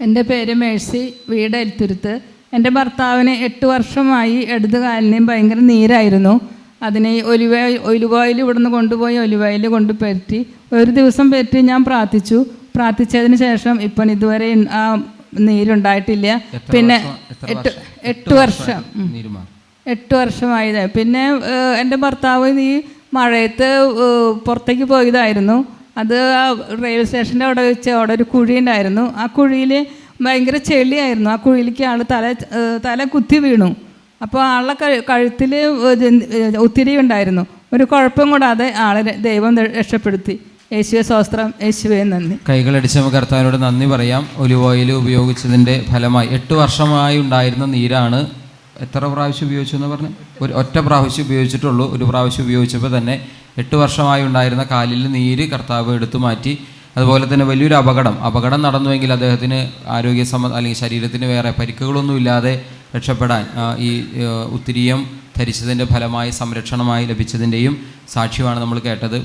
എന്റെ പേര് മേഴ്സി വീട് എൽത്തുരുത്ത്. എന്റെ ഭർത്താവിന് എട്ട് വർഷമായി ഇടത് കാലിനെയും ഭയങ്കര നീരായിരുന്നു. അതിനെ ഒലിവ ഒലിവോയിൽ ഇവിടുന്ന് കൊണ്ടുപോയി ഒലിവോയിൽ കൊണ്ട് പറ്റി ഒരു ദിവസം പറ്റി ഞാൻ പ്രാർത്ഥിച്ചു. പ്രാർത്ഥിച്ചതിന് ശേഷം ഇപ്പം ഇതുവരെ ആ നീരുണ്ടായിട്ടില്ല. പിന്നെ എട്ട് എട്ട് വർഷം എട്ട് വർഷമായത്. പിന്നെ എന്റെ ഭർത്താവ് ഈ മഴയത്ത് പുറത്തേക്ക് പോയതായിരുന്നു. അത് ആ റെയിൽവേ സ്റ്റേഷന്റെ അവിടെ വെച്ച് അവിടെ ഒരു കുഴി ഉണ്ടായിരുന്നു. ആ കുഴിയിൽ ഭയങ്കര ചെളിയായിരുന്നു. ആ കുഴിയിലേക്ക് ആൾ തല തല കുത്തി വീണു. അപ്പോൾ ആളുടെ കഴു കഴുത്തിൽ ഒത്തിരി ഉണ്ടായിരുന്നു. ഒരു കുഴപ്പം കൂടാതെ ആളെ ദൈവം രക്ഷപ്പെടുത്തി. യേശുവെ സ്വസ്ത്രം യേശുവെ നന്ദി. കൈകളടിച്ച് നമുക്ക് കർത്താവിനോട് നന്ദി പറയാം. ഒലിവ് ഓയിൽ ഉപയോഗിച്ചതിന്റെ ഫലമായി എട്ട് വർഷമായി ഉണ്ടായിരുന്ന നീരാണ് എത്ര പ്രാവശ്യം ഉപയോഗിച്ചു എന്ന് പറഞ്ഞു? ഒരു ഒറ്റ പ്രാവശ്യം ഉപയോഗിച്ചിട്ടുള്ളൂ. ഒരു പ്രാവശ്യം ഉപയോഗിച്ചപ്പോൾ തന്നെ എട്ട് വർഷമായി ഉണ്ടായിരുന്ന കാലിൽ നീര് കർത്താവ് എടുത്തു മാറ്റി. അതുപോലെ തന്നെ വലിയൊരു അപകടം. അപകടം നടന്നുവെങ്കിൽ അദ്ദേഹത്തിന് ആരോഗ്യ സംബന്ധ അല്ലെങ്കിൽ ശരീരത്തിന് വേറെ പരിക്കുകളൊന്നും ഇല്ലാതെ രക്ഷപ്പെടാൻ ഈ ഉത്തിരിയം ധരിച്ചതിന്റെ ഫലമായി സംരക്ഷണമായി ലഭിച്ചതിന്റെയും സാക്ഷ്യമാണ് നമ്മൾ കേട്ടത്.